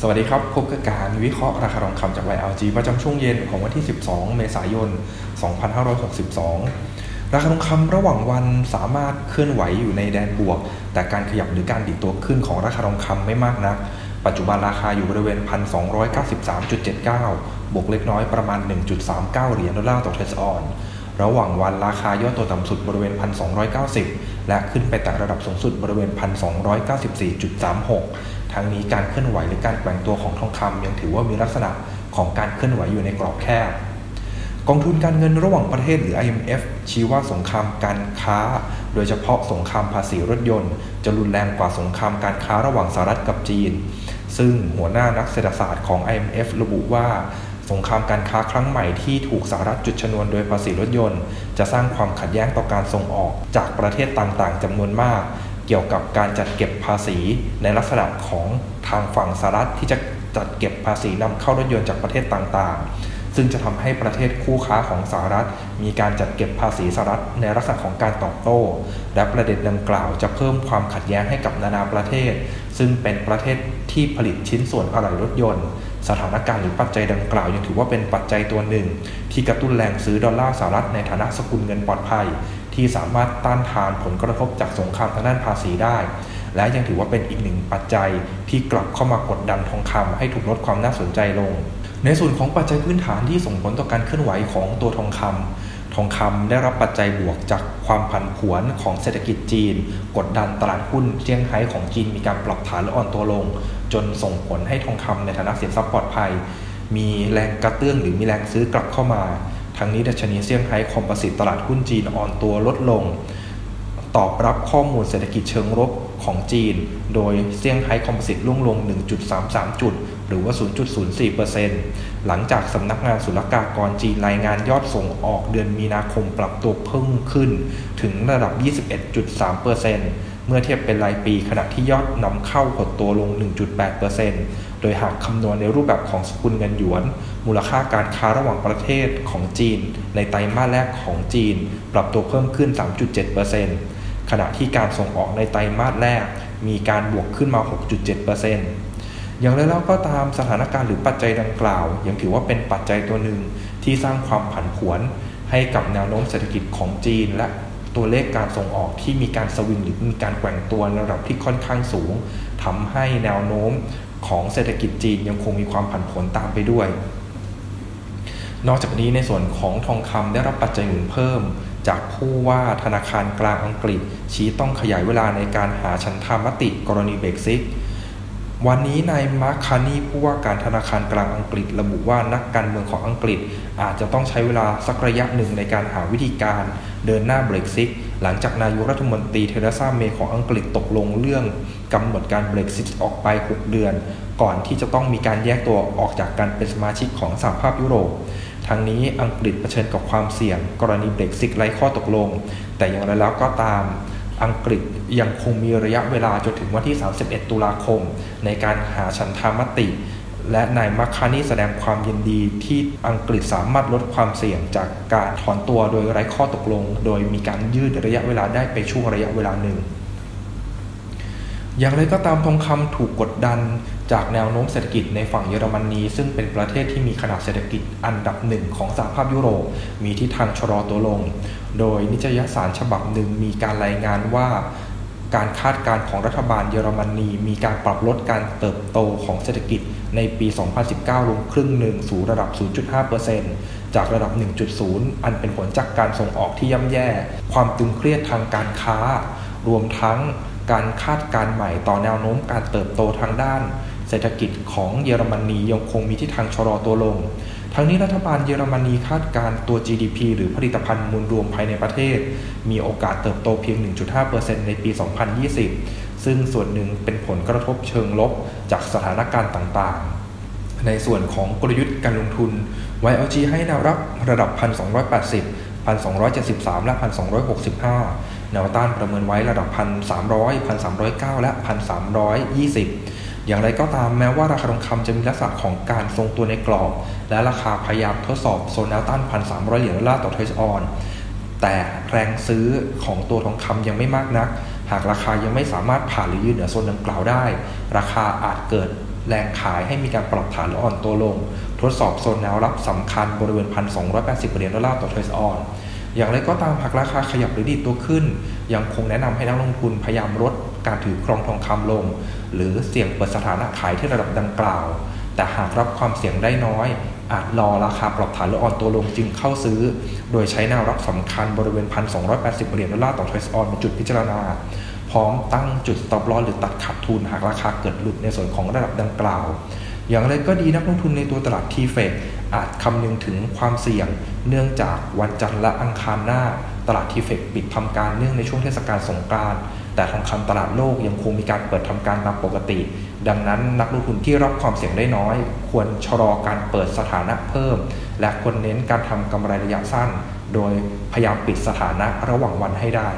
สวัสดีครับ พบกับการวิเคราะห์ราคาทองคำจาก YLG ประจำช่วงเย็นของวันที่ 12 เมษายน 2562 ราคาทองคำระหว่างวันสามารถเคลื่อนไหวอยู่ในแดนบวก แต่การขยับหรือการดิดตัวขึ้นของราคาทองคำไม่มากนัก ปัจจุบันราคาอยู่บริเวณ 1,293.79 บวกเล็กน้อยประมาณ 1.39 เหรียญดอลลาร์ต่อเทสออน ระหว่างวันราคาย่อตัวต่ำสุดบริเวณ 1,290 และขึ้นไปแตะระดับสูงสุดบริเวณ 1,294.36 ทั้งนี้การเคลื่อนไหวหรือการแกว่งตัวของทองคำยังถือว่ามีลักษณะของการเคลื่อนไหวอยู่ในกรอบแคบกองทุนการเงินระหว่างประเทศหรือ IMF ชี้ว่าสงครามการค้า โดยเฉพาะสงครามภาษีรถยนต์ จะรุนแรงกว่าสงครามการค้าระหว่างสหรัฐกับจีน ซึ่งหัวหน้านักเศรษฐศาสตร์ของ IMF ระบุว่า สงครามการค้าครั้งใหม่ที่ถูกสหรัฐจุดชนวนโดยภาษีรถยนต์ จะสร้างความขัดแย้งต่อการส่งออกจากประเทศต่างๆจำนวนมาก เกี่ยวกับการจัดเก็บภาษีในลักษณะของทางฝั่งสหรัฐที่จะจัดเก็บภาษีนำเข้ารถยนต์จากประเทศต่างๆ ซึ่งจะทำให้ประเทศคู่ค้าของสหรัฐ มีการจัดเก็บภาษีสหรัฐในลักษณะของการตอบโต้ และประเด็นดังกล่าวจะเพิ่มความขัดแย้งให้กับนานาประเทศ ซึ่งเป็นประเทศที่ผลิตชิ้นส่วนอะไหล่รถยนต์ สถานการณ์หรือปัจจัยดังกล่าวยังถือว่าเป็นปัจจัยตัวหนึ่ง ที่กระตุ้นแรงซื้อดอลลาร์สหรัฐในฐานะสกุลเงินปลอดภัย ที่สามารถต้านทานผลกระทบจากสงครามทางด้านภาษีได้ และยังถือว่าเป็นอีกหนึ่งปัจจัยที่กลับเข้ามากดดันทองคำให้ถูกลดความน่าสนใจลง ในส่วนของปัจจัยพื้นฐานที่ส่งผลต่อการเคลื่อนไหวของตัวทองคำทองคำได้รับปัจจัยบวกจากความผันผวนของเศรษฐกิจจีน กดดันตลาดหุ้นเซี่ยงไฮ้ของจีนมีการปรับฐานและอ่อนตัวลง จนส่งผลให้ทองคำในฐานะสินทรัพย์ปลอดภัย มีแรงกระเตื้องหรือมีแรงซื้อกลับเข้ามา ทั้งนี้ดัชนีเซี่ยงไฮ้คอมโพสิตตลาดหุ้นจีนอ่อนตัวลดลง ตอบรับข้อมูลเศรษฐกิจเชิงลบของจีน โดยเซี่ยงไฮ้คอมโพสิตร่วงลง 1.33 จุด หรือว่า 0.04%หลังจากสำนักงานศุลกากรจีนรายงานยอดส่งออกเดือนมีนาคมปรับตัวเพิ่มขึ้นถึงระดับ 21.3%เมื่อเทียบเป็นรายปีขณะที่ยอดนำเข้าหดตัวลง 1.8% โดยหากคำนวณในรูปแบบของสกุลเงินหยวน มูลค่าการค้าระหว่างประเทศของจีน ในไตรมาสแรกของจีน ปรับตัวเพิ่มขึ้น 3.7%ขณะที่การส่งออกในไตรมาสแรกมีการบวกขึ้นมา 6.7%อย่างไรแล้วก็ตามสถานการณ์หรือปัจจัยดังกล่าว ยังถือว่าเป็นปัจจัยตัวหนึ่งที่สร้างความผันผวนให้กับแนวโน้มเศรษฐกิจของจีนและ ตัวเลขการส่งออกที่มีการสวิงหรือมีการแกว่งตัวในระดับที่ค่อนข้างสูงทำให้แนวโน้มของเศรษฐกิจจีนยังคงมีความผันผวนตามไปด้วย นอกจากนี้ในส่วนของทองคำได้รับปัจจัยหนุนเพิ่ม จากผู้ว่าธนาคารกลางอังกฤษ ชี้ต้องขยายเวลาในการหาชันธามติกรณีเบรกซิก วันนี้นายมาร์คคานีผู้ว่าการธนาคารกลางอังกฤษ ระบุว่านักการเมืองของอังกฤษ อาจจะต้องใช้เวลาสักระยะหนึ่งในการหาวิธีการเดินหน้าเบรกซิตหลังจากนายกรัฐมนตรีเทเรซาเมย์ของอังกฤษตกลงเรื่องกำหนดการเบรกซิตออกไป 6 เดือน ก่อนที่จะต้องมีการแยกตัวออกจากการเป็นสมาชิกของสหภาพยุโรปทั้งนี้อังกฤษเผชิญกับความเสี่ยง กรณีเบรกซิตไร้ข้อตกลง แต่อย่างไรแล้วก็ตาม อังกฤษยังคงมีระยะเวลาจนถึงวันที่ 31 ตุลาคม ในการหาฉันทามติ และนายมัคคานีแสดงความยินดีที่อังกฤษสามารถลดความเสี่ยงจากการถอนตัวโดยไร้ข้อตกลง โดยมีการยืดระยะเวลาได้ไปช่วงระยะเวลาหนึ่ง อย่างไรก็ตามทองคำถูกกดดัน จากแนวโน้มเศรษฐกิจในฝั่งเยอรมนีซึ่งเป็นประเทศที่มีขนาดเศรษฐกิจอันดับหนึ่งของสหภาพยุโรป มีทิศทางชะลอตัวลง โดยนิตยสารฉบับหนึ่งมีการรายงานว่าการคาดการณ์ของรัฐบาลเยอรมนีมีการปรับลดการเติบโตของเศรษฐกิจในปี 2019 ลงครึ่งหนึ่งสู่ระดับ 0.5%จากระดับ 1.0 อันเป็นผลจากการส่งออกที่ย่ำแย่ ความตึงเครียดทางการค้า รวมทั้งการคาดการณ์ใหม่ต่อแนวโน้มการเติบโตทางด้าน เศรษฐกิจของเยอรมนียังคงมีทิศทางชะลอตัวลง ทั้งนี้รัฐบาลเยอรมนีคาดการตัว GDP หรือผลิตภัณฑ์มูลรวมภายในประเทศ มีโอกาสเติบโตเพียง 1.5%ในปี 2020 ซึ่งส่วนหนึ่งเป็นผลกระทบเชิงลบจากสถานการณ์ต่างๆ ในส่วนของกลยุทธ์การลงทุน YLG ให้แนวรับระดับ 1,280 1,273 และ 1,265 แนวต้านประเมินไว้ระดับ 1,300 1,309 และ 1,320 อย่างไรก็ตามแม้ว่าราคาทองคำจะมีลักษณะของการทรงตัวในกรอบ และราคาพยายามทดสอบโซนแนวต้าน1,300เหรียญดอลลาร์ต่อเทรซออน แต่แรงซื้อของตัวทองคำยังไม่มากนัก หากราคายังไม่สามารถผ่านหรือยืนเหนือโซนดังกล่าวได้ ราคาอาจเกิดแรงขายให้มีการปรับฐานหรืออ่อนตัวลง ทดสอบโซนแนวรับสำคัญบริเวณ 1,280 เหรียญดอลลาร์ต่อเทสออน อย่างไรก็ตามหากราคาขยับหรือดีดตัวขึ้น ยังคงแนะนำให้นักลงทุนพยายามลดการถือครองทองคำลง หรือเสี่ยงเปิดสถานะขายที่ระดับดังกล่าว แต่หากรับความเสี่ยงได้น้อย อาจรอราคาปรับฐานหรืออ่อนตัวลงจึงเข้าซื้อ โดยใช้แนวรับสำคัญบริเวณ 1,280 เหรียญดอลลาร์ต่อทรสออนเป็นจุดพิจารณา พร้อมตั้งจุด stop loss หรือตัดขาดทุนหากราคาเกิดหลุดในส่วนของระดับดังกล่าว อย่างไรก็ดีนักลงทุนในตัวตลาดทีเฟกอาจคำนึงถึงความเสี่ยง เนื่องจากวันจันทร์และอังคารหน้า ตลาดทีเฟกปิดทำการเนื่องในช่วงเทศกาลสงกรานต์แต่ทองคำตลาดโลกยังคงมีการเปิดทำการตามปกติ ดังนั้นนักลงทุนที่รับความเสี่ยงได้น้อย ควรชะลอการเปิดสถานะเพิ่ม และควรเน้นการทำกำไรระยะสั้น โดยพยายามปิดสถานะระหว่างวันให้ได้